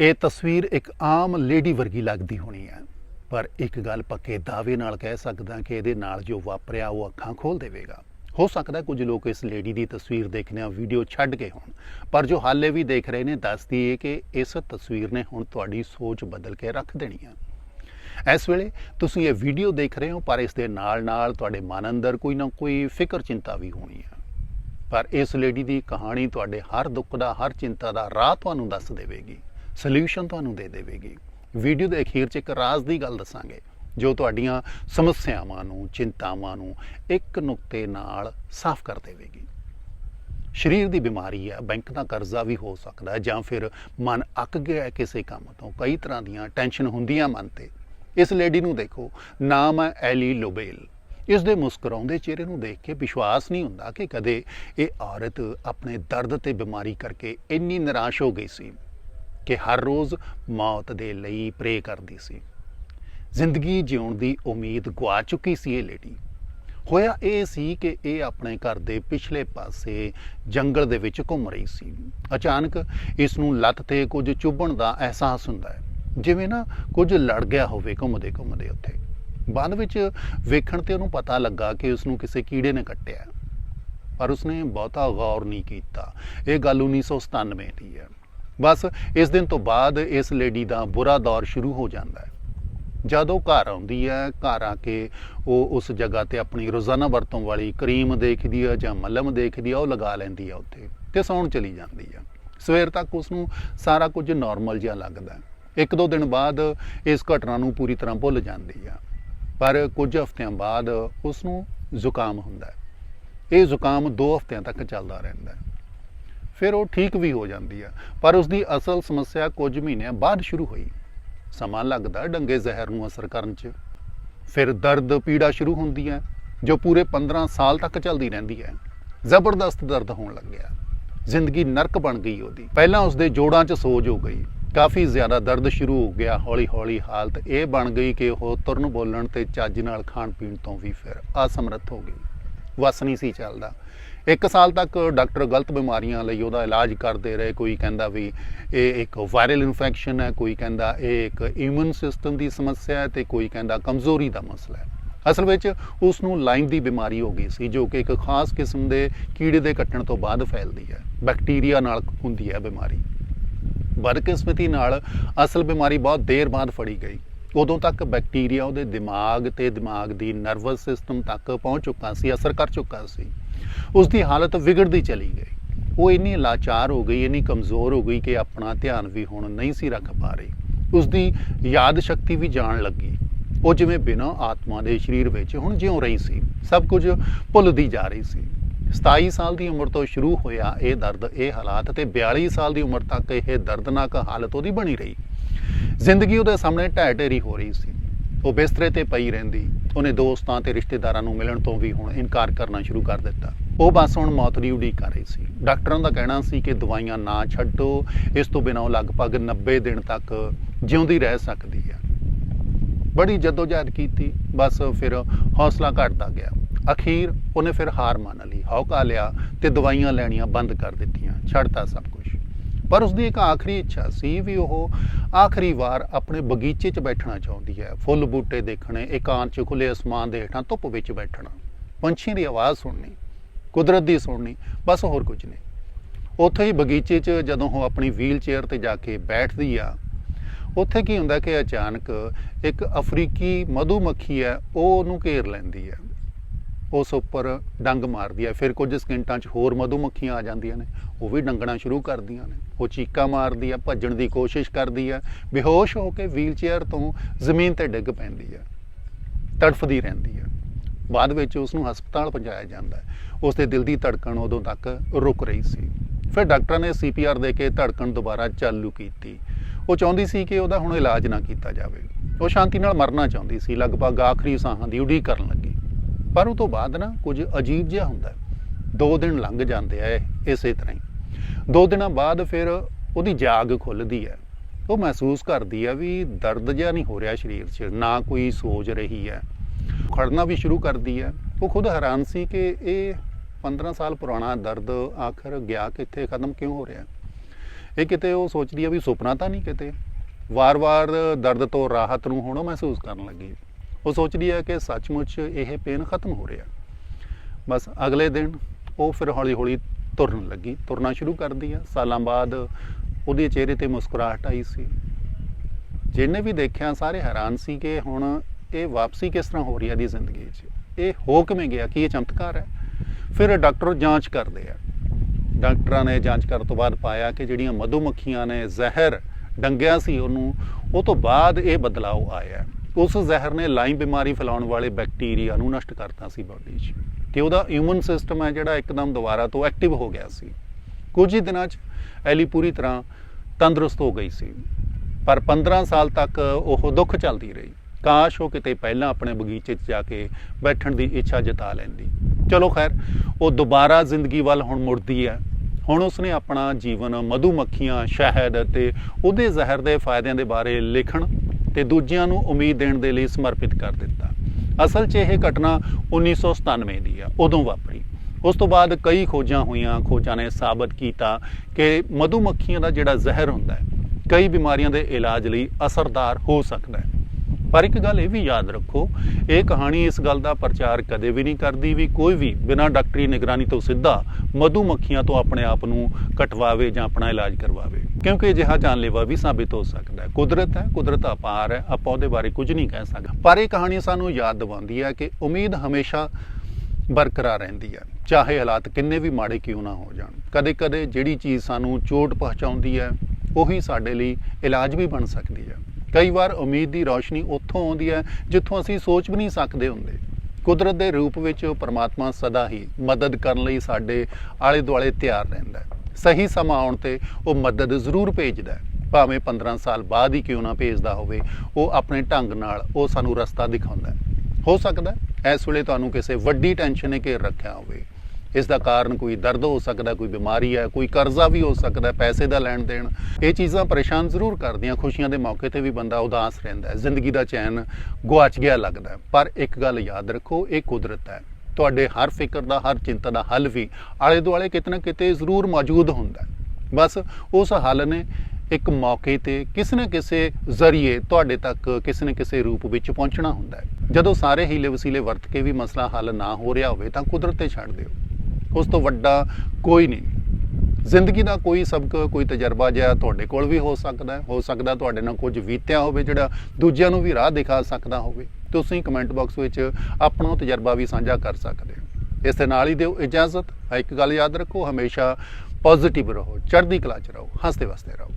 ਇਹ ਤਸਵੀਰ ਇੱਕ ਆਮ ਲੇਡੀ ਵਰਗੀ ਲੱਗਦੀ ਹੋਣੀ ਹੈ। ਪਰ ਇੱਕ ਗੱਲ ਪੱਕੇ ਦਾਅਵੇ ਨਾਲ ਕਹਿ ਸਕਦਾ ਕਿ ਇਹਦੇ ਨਾਲ ਜੋ ਵਾਪਰਿਆ ਉਹ ਅੱਖਾਂ ਖੋਲ ਦੇਵੇਗਾ। ਹੋ ਸਕਦਾ ਕੁਝ ਲੋਕ ਇਸ ਲੇਡੀ ਦੀ ਤਸਵੀਰ ਦੇਖਣਿਆ ਵੀਡੀਓ ਛੱਡ ਕੇ ਹੋਣ। ਪਰ ਜੋ ਹਾਲੇ ਵੀ ਦੇਖ ਰਹੇ ਨੇ, ਦੱਸਦੀ ਹੈ ਕਿ ਇਸ ਤਸਵੀਰ ਨੇ ਹੁਣ ਤੁਹਾਡੀ ਸੋਚ ਬਦਲ ਕੇ ਰੱਖ ਦੇਣੀ ਹੈ ਇਸ ਵੇਲੇ ਤੁਸੀਂ ਇਹ ਵੀਡੀਓ ਦੇਖ ਰਹੇ ਹੋ, ਪਰ ਇਸ ਦੇ ਨਾਲ-ਨਾਲ ਤੁਹਾਡੇ ਮਨ ਅੰਦਰ ਕੋਈ ਨਾ ਕੋਈ ਫਿਕਰ ਚਿੰਤਾ ਵੀ ਹੋਣੀ ਹੈ ਪਰ ਇਸ ਲੇਡੀ ਦੀ ਕਹਾਣੀ ਤੁਹਾਡੇ ਹਰ ਦੁੱਖ ਦਾ, ਹਰ ਚਿੰਤਾ ਦਾ ਰਾਹ ਤੁਹਾਨੂੰ ਦੱਸ ਦੇਵੇਗੀ। ਸੋਲੂਸ਼ਨ ਤੁਹਾਨੂੰ ਦੇ ਦੇਵੇਗੀ। ਵੀਡੀਓ ਦੇ ਅਖੀਰ 'ਚ ਇੱਕ ਰਾਜ਼ ਦੀ ਗੱਲ ਦੱਸਾਂਗੇ, ਜੋ ਤੁਹਾਡੀਆਂ ਸਮੱਸਿਆਵਾਂ ਨੂੰ, ਚਿੰਤਾਵਾਂ ਨੂੰ ਇੱਕ ਨੁਕਤੇ ਨਾਲ ਸਾਫ਼ ਕਰ ਦੇਵੇਗੀ। ਸਰੀਰ ਦੀ ਬਿਮਾਰੀ ਹੈ, ਬੈਂਕ ਦਾ ਕਰਜ਼ਾ ਵੀ ਹੋ ਸਕਦਾ ਜਾਂ ਫਿਰ ਮਨ ਅੱਕ ਗਿਆ ਕਿਸੇ ਕੰਮ ਤੋਂ। ਕਈ ਤਰ੍ਹਾਂ ਦੀਆਂ ਟੈਨਸ਼ਨ ਹੁੰਦੀਆਂ ਮਨ ਤੇ। ਇਸ ਲੇਡੀ ਨੂੰ ਦੇਖੋ, ਨਾਮ ਹੈ ਐਲੀ ਲੋਬੇਲ। ਇਸ ਦੇ ਮੁਸਕਰਾਉਂਦੇ ਚਿਹਰੇ ਨੂੰ ਦੇਖ ਕੇ ਵਿਸ਼ਵਾਸ ਨਹੀਂ ਹੁੰਦਾ ਕਿ ਕਦੇ ਇਹ ਔਰਤ ਆਪਣੇ ਦਰਦ ਤੇ ਬਿਮਾਰੀ ਕਰਕੇ ਇੰਨੀ ਨਿਰਾਸ਼ ਹੋ ਗਈ ਸੀ। ਕਿ ਹਰ ਰੋਜ਼ ਮੌਤ ਦੇ ਲਈ ਪ੍ਰੇ ਕਰਦੀ ਸੀ। ਜ਼ਿੰਦਗੀ ਜਿਉਣ ਦੀ ਉਮੀਦ ਗਵਾ ਚੁੱਕੀ ਸੀ ਇਹ ਲੇਡੀ ਹੋਇਆ ਇਹ ਸੀ ਕਿ ਇਹ ਆਪਣੇ ਘਰ ਦੇ ਪਿਛਲੇ ਪਾਸੇ ਜੰਗਲ ਦੇ ਵਿੱਚ ਘੁੰਮ ਰਹੀ ਸੀ। ਅਚਾਨਕ ਇਸ ਨੂੰ ਲੱਤ ਤੇ ਕੁਝ ਚੁੱਭਣ ਦਾ ਅਹਿਸਾਸ ਹੁੰਦਾ ਹੈ, ਜਿਵੇਂ ਨਾ ਕੁਝ ਲੜ ਗਿਆ ਹੋਵੇ ਘੁੰਮਦੇ ਘੁੰਮਦੇ ਉੱਥੇ। ਬਾਅਦ ਵਿੱਚ ਵੇਖਣ ਤੇ ਉਹਨੂੰ ਪਤਾ ਲੱਗਾ ਕਿ ਉਸ ਨੂੰ ਕਿਸੇ ਕੀੜੇ ਨੇ ਕੱਟਿਆ। ਪਰ ਉਸਨੇ ਬਹੁਤਾ ਗੌਰ ਨਹੀਂ ਕੀਤਾ। ਇਹ ਗੱਲ 1997 ਦੀ ਹੈ। ਬਸ ਇਸ ਦਿਨ ਤੋਂ ਬਾਅਦ ਇਸ ਲੇਡੀ ਦਾ ਬੁਰਾ ਦੌਰ ਸ਼ੁਰੂ ਹੋ ਜਾਂਦਾ ਹੈ। ਜਦੋਂ ਘਰ ਆਉਂਦੀ ਹੈ, ਘਰ ਆ ਕੇ ਉਹ ਉਸ ਜਗ੍ਹਾ ਤੇ ਆਪਣੀ ਰੋਜ਼ਾਨਾ ਵਰਤੋਂ ਵਾਲੀ ਕਰੀਮ ਦੇਖਦੀ ਹੈ ਜਾਂ ਮਲਮ ਦੇਖਦੀ ਹੈ, ਉਹ ਲਗਾ ਲੈਂਦੀ ਹੈ ਉੱਥੇ ਤੇ ਸੌਣ ਚਲੀ ਜਾਂਦੀ ਹੈ। ਸਵੇਰ ਤੱਕ ਉਸ ਨੂੰ ਸਾਰਾ ਕੁਝ ਨਾਰਮਲ ਜਿਹਾ ਲੱਗਦਾ ਹੈ। ਇੱਕ ਦੋ ਦਿਨ ਬਾਅਦ ਇਸ ਘਟਨਾ ਨੂੰ ਪੂਰੀ ਤਰ੍ਹਾਂ ਭੁੱਲ ਜਾਂਦੀ ਹੈ। ਪਰ ਕੁਝ ਹਫ਼ਤਿਆਂ ਬਾਅਦ ਉਸ ਨੂੰ ਜ਼ੁਕਾਮ ਹੁੰਦਾ ਹੈ। ਇਹ ਜ਼ੁਕਾਮ 2 ਹਫ਼ਤਿਆਂ ਤੱਕ ਚੱਲਦਾ ਰਹਿੰਦਾ ਹੈ। ਫਿਰ ਉਹ ਠੀਕ ਵੀ ਹੋ ਜਾਂਦੀ ਹੈ ਪਰ ਉਸ ਦੀ ਅਸਲ ਸਮੱਸਿਆ ਕੁਝ ਮਹੀਨਿਆਂ ਬਾਅਦ ਸ਼ੁਰੂ ਹੋਈ। ਸਮਾਂ ਲੱਗਦਾ ਡੰਗੇ ਜ਼ਹਿਰ ਨੂੰ ਅਸਰ ਕਰਨ 'ਚ। ਫਿਰ ਦਰਦ, ਪੀੜਾ ਸ਼ੁਰੂ ਹੁੰਦੀ ਹੈ, ਜੋ ਪੂਰੇ 15 ਸਾਲ ਤੱਕ ਚੱਲਦੀ ਰਹਿੰਦੀ ਹੈ। ਜ਼ਬਰਦਸਤ ਦਰਦ ਹੋਣ ਲੱਗਿਆ ਜ਼ਿੰਦਗੀ ਨਰਕ ਬਣ ਗਈ ਉਹਦੀ। ਪਹਿਲਾਂ ਉਸਦੇ ਜੋੜਾਂ 'ਚ ਸੋਜ ਹੋ ਗਈ। ਕਾਫੀ ਜ਼ਿਆਦਾ ਦਰਦ ਸ਼ੁਰੂ ਹੋ ਗਿਆ। ਹੌਲੀ-ਹੌਲੀ ਹਾਲਤ ਇਹ ਬਣ ਗਈ ਕਿ ਉਹ ਤੁਰਨ ਬੋਲਣ ਤੇ ਚੱਜ ਨਾਲ ਖਾਣ ਪੀਣ ਤੋਂ ਵੀ ਫਿਰ ਅਸਮਰੱਥ ਹੋ ਗਈ। ਵਸ ਨਹੀਂ ਸੀ ਚੱਲਦਾ। ਇੱਕ ਸਾਲ ਤੱਕ ਡਾਕਟਰ ਗਲਤ ਬਿਮਾਰੀਆਂ ਲਈ ਉਹਦਾ ਇਲਾਜ ਕਰਦੇ ਰਹੇ, ਕੋਈ ਕਹਿੰਦਾ ਵੀ ਇਹ ਇੱਕ ਵਾਇਰਲ ਇਨਫੈਕਸ਼ਨ ਹੈ, ਕੋਈ ਕਹਿੰਦਾ ਇਹ ਇੱਕ ਇਮਿਊਨ ਸਿਸਟਮ ਦੀ ਸਮੱਸਿਆ ਹੈ ਤੇ ਕੋਈ ਕਹਿੰਦਾ ਕਮਜ਼ੋਰੀ ਦਾ ਮਸਲਾ ਹੈ। ਅਸਲ ਵਿੱਚ ਉਸ ਨੂੰ ਲਾਈਮ ਦੀ ਬਿਮਾਰੀ ਹੋ ਗਈ ਸੀ, ਜੋ ਕਿ ਇੱਕ ਖਾਸ ਕਿਸਮ ਦੇ ਕੀੜੇ ਦੇ ਕੱਟਣ ਤੋਂ ਬਾਅਦ ਫੈਲਦੀ ਹੈ। ਬੈਕਟੀਰੀਆ ਨਾਲ ਹੁੰਦੀ ਹੈ ਬਿਮਾਰੀ। ਬਦਕਿਸਮਤੀ ਨਾਲ ਅਸਲ ਬਿਮਾਰੀ ਬਹੁਤ ਦੇਰ ਬਾਅਦ ਫੜੀ ਗਈ। ਉਦੋਂ ਤੱਕ ਬੈਕਟੀਰੀਆ ਉਹਦੇ ਦਿਮਾਗ ਤੇ ਦਿਮਾਗ ਦੀ ਨਰਵਸ ਸਿਸਟਮ ਤੱਕ ਪਹੁੰਚ ਚੁੱਕਾ ਸੀ, ਅਸਰ ਕਰ ਚੁੱਕਾ ਸੀ। ਉਸ ਦੀ ਹਾਲਤ ਵਿਗੜਦੀ ਚਲੀ ਗਈ। ਉਹ ਇੰਨੀ ਲਾਚਾਰ ਹੋ ਗਈ, ਇੰਨੀ ਕਮਜ਼ੋਰ ਹੋ ਗਈ ਕਿ ਆਪਣਾ ਧਿਆਨ ਵੀ ਹੁਣ ਨਹੀਂ ਸੀ ਰੱਖ ਪਾ ਰਹੀ। ਉਸ ਦੀ ਯਾਦ ਸ਼ਕਤੀ ਵੀ ਜਾਣ ਲੱਗੀ। ਉਹ ਜਿਵੇਂ ਬਿਨਾਂ ਆਤਮਾ ਦੇ ਸਰੀਰ ਵਿੱਚ ਹੁਣ ਜਿਉਂ ਰਹੀ ਸੀ, ਸਭ ਕੁਝ ਭੁੱਲਦੀ ਜਾ ਰਹੀ ਸੀ। 27 ਸਾਲ ਦੀ ਉਮਰ ਤੋਂ ਸ਼ੁਰੂ ਹੋਇਆ ਇਹ ਦਰਦ, ਇਹ ਹਾਲਾਤ ਤੇ 42 ਸਾਲ ਦੀ ਉਮਰ ਤੱਕ ਇਹ ਦਰਦਨਾਕ ਹਾਲਤ ਉਹਦੀ ਬਣੀ ਰਹੀ। ਜ਼ਿੰਦਗੀ ਉਹਦੇ ਸਾਹਮਣੇ ਢਹਿ ਢੇਰੀ ਹੋ ਰਹੀ ਸੀ। ਉਹ ਬਿਸਤਰੇ ਤੇ ਪਈ ਰਹਿੰਦੀ। ਉਹਨੇ ਦੋਸਤਾਂ ਤੇ ਰਿਸ਼ਤੇਦਾਰਾਂ ਨੂੰ ਮਿਲਣ ਤੋਂ ਵੀ ਹੁਣ ਇਨਕਾਰ ਕਰਨਾ ਸ਼ੁਰੂ ਕਰ ਦਿੱਤਾ। ਉਹ ਬਸ ਹੁਣ ਮੌਤ ਦੀ ਉਡੀਕ ਕਰ ਰਹੀ ਸੀ। ਡਾਕਟਰਾਂ ਦਾ ਕਹਿਣਾ ਸੀ ਕਿ ਦਵਾਈਆਂ ਨਾ ਛੱਡੋ, ਇਸ ਤੋਂ ਬਿਨਾਂ ਉਹ ਲਗਭਗ 90 ਦਿਨ ਤੱਕ ਜਿਉਂਦੀ ਰਹਿ ਸਕਦੀ ਹੈ। ਬੜੀ ਜਦੋਜਹਿਦ ਕੀਤੀ, ਬਸ ਫਿਰ ਹੌਸਲਾ ਘਟਦਾ ਗਿਆ। ਅਖੀਰ ਉਹਨੇ ਫਿਰ ਹਾਰ ਮੰਨ ਲਈ, ਹੌਕਾ ਲਿਆ ਤੇ ਦਵਾਈਆਂ ਲੈਣੀਆਂ ਬੰਦ ਕਰ ਦਿੱਤੀਆਂ, ਛੱਡਤਾ ਸਭ ਕੁਝ ਪਰ ਉਸਦੀ ਇੱਕ ਆਖਰੀ ਇੱਛਾ ਸੀ ਵੀ ਉਹ ਆਖਰੀ ਵਾਰ ਆਪਣੇ ਬਗੀਚੇ 'ਚ ਬੈਠਣਾ ਚਾਹੁੰਦੀ ਹੈ। ਫੁੱਲ ਬੂਟੇ ਦੇਖਣੇ, ਇਕਾਂਤ 'ਚ ਖੁੱਲੇ ਅਸਮਾਨ ਦੇ ਹੇਠਾਂ ਧੁੱਪ ਵਿੱਚ ਬੈਠਣਾ ਪੰਛੀਆਂ ਦੀ ਆਵਾਜ਼ ਸੁਣਨੀ, ਕੁਦਰਤ ਦੀ ਸੁਣਨੀ, ਬਸ ਹੋਰ ਕੁਝ ਨਹੀਂ। ਉੱਥੇ ਹੀ ਬਗੀਚੇ 'ਚ ਜਦੋਂ ਉਹ ਆਪਣੀ ਵੀਲ ਚੇਅਰ ਤੇ ਜਾ ਕੇ ਬੈਠਦੀ ਆ, ਉੱਥੇ ਕੀ ਹੁੰਦਾ ਕਿ ਅਚਾਨਕ ਇੱਕ ਅਫਰੀਕੀ ਮਧੂਮੱਖੀ ਹੈ, ਉਹ ਉਹਨੂੰ ਘੇਰ ਲੈਂਦੀ ਹੈ। ਉਸ ਉੱਪਰ ਡੰਗ ਮਾਰਦੀ ਹੈ ਫਿਰ ਕੁਝ ਸਕਿੰਟਾਂ 'ਚ ਹੋਰ ਮਧੂਮੱਖੀਆਂ ਆ ਜਾਂਦੀਆਂ ਨੇ। ਉਹ ਵੀ ਡੰਗਣਾ ਸ਼ੁਰੂ ਕਰਦੀਆਂ ਨੇ। ਉਹ ਚੀਕਾਂ ਮਾਰਦੀ ਹੈ ਭੱਜਣ ਦੀ ਕੋਸ਼ਿਸ਼ ਕਰਦੀ ਹੈ ਬੇਹੋਸ਼ ਹੋ ਕੇ ਵੀਲਚੇਅਰ ਤੋਂ ਜ਼ਮੀਨ ਤੇ ਡਿੱਗ ਪੈਂਦੀ ਹੈ ਤੜਫਦੀ ਰਹਿੰਦੀ ਹੈ ਬਾਅਦ ਵਿੱਚ ਉਸ ਨੂੰ ਹਸਪਤਾਲ ਪਹੁੰਚਾਇਆ ਜਾਂਦਾ ਹੈ। ਉਸ ਦੇ ਦਿਲ ਦੀ ਧੜਕਣ ਉਦੋਂ ਤੱਕ ਰੁਕ ਰਹੀ ਸੀ। ਫਿਰ ਡਾਕਟਰਾਂ ਨੇ ਸੀਪੀਆਰ ਦੇ ਕੇ ਧੜਕਣ ਦੁਬਾਰਾ ਚਾਲੂ ਕੀਤੀ। ਉਹ ਚਾਹੁੰਦੀ ਸੀ ਕਿ ਉਹਦਾ ਹੁਣ ਇਲਾਜ ਨਾ ਕੀਤਾ ਜਾਵੇ। ਉਹ ਸ਼ਾਂਤੀ ਨਾਲ ਮਰਨਾ ਚਾਹੁੰਦੀ ਸੀ। ਲਗਭਗ ਆਖਰੀ ਸਾਹਾਂ ਦੀ ਉਡੀਕ ਕਰਨ ਲੱਗੀ। ਪਰ ਉਹ ਤੋਂ ਬਾਅਦ ਨਾ ਕੁਝ ਅਜੀਬ ਜਿਹਾ ਹੁੰਦਾ ਦੋ ਦਿਨ ਲੰਘ ਜਾਂਦੇ ਆ ਇਸੇ ਤਰ੍ਹਾਂ ਹੀ। ਦੋ ਦਿਨਾਂ ਬਾਅਦ ਫਿਰ ਉਹਦੀ ਜਾਗ ਖੁੱਲਦੀ ਹੈ। ਉਹ ਮਹਿਸੂਸ ਕਰਦੀ ਹੈ ਵੀ ਦਰਦ ਜਿਹਾ ਨਹੀਂ ਹੋ ਰਿਹਾ ਸਰੀਰ 'ਚ, ਨਾ ਕੋਈ ਸੋਜ ਰਹੀ ਹੈ। ਖੜਨਾ ਵੀ ਸ਼ੁਰੂ ਕਰਦੀ ਹੈ। ਉਹ ਖੁਦ ਹੈਰਾਨ ਸੀ ਕਿ ਇਹ 15 ਸਾਲ ਪੁਰਾਣਾ ਦਰਦ ਆਖਰ ਗਿਆ ਕਿੱਥੇ, ਖਤਮ ਕਿਉਂ ਹੋ ਰਿਹਾ? ਇਹ ਕਿਤੇ ਉਹ ਸੋਚਦੀ ਆ ਵੀ ਸੁਪਨਾ ਤਾਂ ਨਹੀਂ ਕਿਤੇ? ਵਾਰ-ਵਾਰ ਦਰਦ ਤੋਂ ਰਾਹਤ ਨੂੰ ਹੁਣ ਮਹਿਸੂਸ ਕਰਨ ਲੱਗੀ। ਉਹ ਸੋਚਦੀ ਹੈ ਕਿ ਸੱਚਮੁੱਚ ਇਹ ਪੇਨ ਖਤਮ ਹੋ ਰਿਹਾ। ਬਸ ਅਗਲੇ ਦਿਨ ਉਹ ਫਿਰ ਹੌਲੀ-ਹੌਲੀ ਤੁਰਨ ਲੱਗੀ। ਤੁਰਨਾ ਸ਼ੁਰੂ ਕਰਦੀ ਆ ਸਾਲਾਂ ਬਾਅਦ ਉਹਦੇ ਚਿਹਰੇ ਤੇ ਮੁਸਕਰਾਹਟ ਆਈ ਸੀ। ਜਿਹਨੇ ਵੀ ਦੇਖਿਆ, ਸਾਰੇ ਹੈਰਾਨ ਸੀ ਕਿ ਹੁਣ ਇਹ ਵਾਪਸੀ ਕਿਸ ਤਰ੍ਹਾਂ ਹੋ ਰਹੀ ਹੈ ਦੀ ਜ਼ਿੰਦਗੀ 'ਚ। ਇਹ ਹੋ ਕਿਵੇਂ ਗਿਆ? ਕੀ ਇਹ ਚਮਤਕਾਰ ਹੈ? ਫਿਰ ਡਾਕਟਰ ਜਾਂਚ ਕਰਦੇ ਆ। ਡਾਕਟਰਾਂ ਨੇ ਜਾਂਚ ਕਰਨ ਤੋਂ ਬਾਅਦ ਪਾਇਆ ਕਿ ਜਿਹੜੀਆਂ ਮਧੂਮੱਖੀਆਂ ਨੇ ਜ਼ਹਿਰ ਡੰਗਿਆ ਸੀ ਉਹਨੂੰ, ਉਹ ਤੋਂ ਬਾਅਦ ਇਹ ਬਦਲਾਅ ਆਇਆ। ਉਸ ਜ਼ਹਿਰ ਨੇ ਲਾਈਮ ਬਿਮਾਰੀ ਫੈਲਾਉਣ ਵਾਲੇ ਬੈਕਟੀਰੀਆ ਨੂੰ ਨਸ਼ਟ ਕਰਤਾ ਸੀ ਬਾਡੀ 'ਚ ਤੇ ਉਹਦਾ ਇਮਿਊਨ ਸਿਸਟਮ ਹੈ ਜਿਹੜਾ ਇੱਕਦਮ ਦੁਬਾਰਾ ਤੋਂ ਐਕਟਿਵ ਹੋ ਗਿਆ ਸੀ। ਕੁਝ ਹੀ ਦਿਨਾਂ 'ਚ ਐਲੀ ਪੂਰੀ ਤਰ੍ਹਾਂ ਤੰਦਰੁਸਤ ਹੋ ਗਈ ਸੀ। ਪਰ 15 ਸਾਲ ਤੱਕ ਉਹ ਦੁੱਖ ਚੱਲਦੀ ਰਹੀ। ਕਾਸ਼ ਉਹ ਕਿਤੇ ਪਹਿਲਾਂ ਆਪਣੇ ਬਗੀਚੇ 'ਚ ਜਾ ਕੇ ਬੈਠਣ ਦੀ ਇੱਛਾ ਜਤਾ ਲੈਂਦੀ। ਚਲੋ ਖੈਰ, ਉਹ ਦੁਬਾਰਾ ਜ਼ਿੰਦਗੀ ਵੱਲ ਹੁਣ ਮੁੜਦੀ ਹੈ। ਹੁਣ ਉਸਨੇ ਆਪਣਾ ਜੀਵਨ ਮਧੂਮੱਖੀਆਂ, ਸ਼ਹਿਦ ਅਤੇ ਉਹਦੇ ਜ਼ਹਿਰ ਦੇ ਫਾਇਦਿਆਂ ਦੇ ਬਾਰੇ ਲਿਖਣ ਤੇ ਦੂਜਿਆਂ ਨੂੰ ਉਮੀਦ ਦੇਣ ਦੇ ਲਈ ਸਮਰਪਿਤ ਕਰ ਦਿੱਤਾ। ਅਸਲ 'ਚ ਇਹ ਘਟਨਾ 1997 ਦੀ ਆ, ਉਦੋਂ ਵਾਪਰੀ। ਉਸ ਤੋਂ ਬਾਅਦ ਕਈ ਖੋਜਾਂ ਹੋਈਆਂ, ਖੋਜਾਂ ਨੇ ਸਾਬਤ ਕੀਤਾ ਕਿ ਮਧੂਮੱਖੀਆਂ ਦਾ ਜਿਹੜਾ ਜ਼ਹਿਰ ਹੁੰਦਾ ਹੈ, ਕਈ ਬਿਮਾਰੀਆਂ ਦੇ ਇਲਾਜ ਲਈ ਅਸਰਦਾਰ ਹੋ ਸਕਦਾ ਹੈ। ਪਰ ਇੱਕ ਗੱਲ ਇਹ ਵੀ ਯਾਦ ਰੱਖੋ, ਇਹ ਕਹਾਣੀ ਇਸ ਗੱਲ ਦਾ ਪ੍ਰਚਾਰ ਕਦੇ ਵੀ ਨਹੀਂ ਕਰਦੀ ਵੀ ਕੋਈ ਵੀ ਬਿਨਾਂ ਡਾਕਟਰੀ ਨਿਗਰਾਨੀ ਤੋਂ ਸਿੱਧਾ ਮਧੂਮੱਖੀਆਂ ਤੋਂ ਆਪਣੇ ਆਪ ਨੂੰ ਕਟਵਾਵੇ ਜਾਂ ਆਪਣਾ ਇਲਾਜ ਕਰਵਾਵੇ। ਕਿਉਂਕਿ ਅਜਿਹਾ ਜਾਨਲੇਵਾ ਵੀ ਸਾਬਿਤ ਹੋ ਸਕਦਾ ਹੈ। ਕੁਦਰਤ ਹੈ, ਕੁਦਰਤ ਅਪਾਰ ਹੈ, ਆਪਾਂ ਉਹਦੇ ਬਾਰੇ ਕੁਝ ਨਹੀਂ ਕਹਿ ਸਕਦੇ। ਪਰ ਇਹ ਕਹਾਣੀ ਸਾਨੂੰ ਯਾਦ ਦਿਵਾਉਂਦੀ ਹੈ ਕਿ ਉਮੀਦ ਹਮੇਸ਼ਾ ਬਰਕਰਾਰ ਰਹਿੰਦੀ ਹੈ। ਚਾਹੇ ਹਾਲਾਤ ਕਿੰਨੇ ਵੀ ਮਾੜੇ ਕਿਉਂ ਨਾ ਹੋ ਜਾਣ। ਕਦੇ-ਕਦੇ ਜਿਹੜੀ ਚੀਜ਼ ਸਾਨੂੰ ਚੋਟ ਪਹੁੰਚਾਉਂਦੀ ਹੈ, ਉਹੀ ਸਾਡੇ ਲਈ ਇਲਾਜ ਵੀ ਬਣ ਸਕਦੀ ਹੈ। ਕਈ ਵਾਰ ਉਮੀਦ ਦੀ ਰੌਸ਼ਨੀ ਉੱਥੋਂ ਆਉਂਦੀ ਹੈ, ਜਿੱਥੋਂ ਅਸੀਂ ਸੋਚ ਵੀ ਨਹੀਂ ਸਕਦੇ ਹੁੰਦੇ। ਕੁਦਰਤ ਦੇ ਰੂਪ ਵਿੱਚ ਪਰਮਾਤਮਾ ਸਦਾ ਹੀ ਮਦਦ ਕਰਨ ਲਈ ਸਾਡੇ ਆਲੇ ਦੁਆਲੇ ਤਿਆਰ ਰਹਿੰਦਾ ਹੈ। ਸਹੀ ਸਮਾਂ ਆਉਣ ਤੇ ਉਹ ਮਦਦ ਜ਼ਰੂਰ ਭੇਜਦਾ ਹੈ। ਭਾਵੇਂ 15 ਸਾਲ ਬਾਅਦ ਹੀ ਕਿਉਂ ਨਾ ਭੇਜਦਾ ਹੋਵੇ, ਉਹ ਆਪਣੇ ਢੰਗ ਨਾਲ ਉਹ ਸਾਨੂੰ ਰਸਤਾ ਦਿਖਾਉਂਦਾ ਹੈ। ਹੋ ਸਕਦਾ ਇਸ ਵੇਲੇ ਤੁਹਾਨੂੰ ਕਿਸੇ ਵੱਡੀ ਟੈਨਸ਼ਨ ਨੇ ਘੇਰ ਰੱਖਿਆ ਹੋਵੇ। ਇਸ ਦਾ ਕਾਰਨ ਕੋਈ ਦਰਦ ਹੋ ਸਕਦਾ, ਕੋਈ ਬਿਮਾਰੀ ਹੈ, ਕੋਈ ਕਰਜ਼ਾ ਵੀ ਹੋ ਸਕਦਾ, ਪੈਸੇ ਦਾ ਲੈਣ ਦੇਣ। ਇਹ ਚੀਜ਼ਾਂ ਪਰੇਸ਼ਾਨ ਜ਼ਰੂਰ ਕਰਦੀਆਂ, ਖੁਸ਼ੀਆਂ ਦੇ ਮੌਕੇ ਤੇ ਵੀ ਬੰਦਾ ਉਦਾਸ ਰਹਿੰਦਾ ਹੈ, ਜ਼ਿੰਦਗੀ ਦਾ ਚੈਨ ਗੁਆਚ ਗਿਆ ਲੱਗਦਾ ਪਰ ਇੱਕ ਗੱਲ ਯਾਦ ਰੱਖੋ, ਇਹ ਕੁਦਰਤ ਹੈ। ਤੁਹਾਡੇ ਹਰ ਫਿਕਰ ਦਾ, ਹਰ ਚਿੰਤਾ ਦਾ ਹੱਲ ਵੀ ਆਲੇ ਦੁਆਲੇ ਕਿਤੇ ਨਾ ਕਿਤੇ ਜ਼ਰੂਰ ਮੌਜੂਦ ਹੁੰਦਾ ਬਸ ਉਸ ਹੱਲ ਨੇ ਇੱਕ ਮੌਕੇ ਤੇ ਕਿਸੇ ਨਾ ਕਿਸੇ ਜ਼ਰੀਏ ਤੁਹਾਡੇ ਤੱਕ ਕਿਸੇ ਨਾ ਕਿਸੇ ਰੂਪ ਵਿੱਚ ਪਹੁੰਚਣਾ ਹੁੰਦਾ ਹੈ। ਜਦੋਂ ਸਾਰੇ ਹੀਲੇ ਵਸੀਲੇ ਵਰਤ ਕੇ ਵੀ ਮਸਲਾ ਹੱਲ ਨਾ ਹੋ ਰਿਹਾ ਹੋਵੇ ਤਾਂ ਕੁਦਰਤ ਤੇ ਛੱਡ ਦਿਓ। ਉਸ ਤੋਂ ਵੱਡਾ ਕੋਈ ਨਹੀਂ। ਜ਼ਿੰਦਗੀ ਦਾ ਕੋਈ ਸਬਕ, ਕੋਈ ਤਜਰਬਾ ਜਿਹਾ ਤੁਹਾਡੇ ਕੋਲ ਵੀ ਹੋ ਸਕਦਾ ਹੋ ਸਕਦਾ ਤੁਹਾਡੇ ਨਾਲ ਕੁਝ ਬੀਤਿਆ ਹੋਵੇ ਜਿਹੜਾ ਦੂਜਿਆਂ ਨੂੰ ਵੀ ਰਾਹ ਦਿਖਾ ਸਕਦਾ ਹੋਵੇ। ਤੁਸੀਂ ਕਮੈਂਟ ਬਾਕਸ ਵਿੱਚ ਆਪਣਾ ਤਜਰਬਾ ਵੀ ਸਾਂਝਾ ਕਰ ਸਕਦੇ ਹੋ। ਇਸ ਦੇ ਨਾਲ ਹੀ ਦਿਓ ਇਜਾਜ਼ਤ। ਇੱਕ ਗੱਲ ਯਾਦ ਰੱਖੋ, ਹਮੇਸ਼ਾ ਪੋਜ਼ਿਟਿਵ ਰਹੋ, ਚੜ੍ਹਦੀ ਕਲਾ ਚ ਰਹੋ, ਹੱਸਦੇ ਵਸਦੇ ਰਹੋ।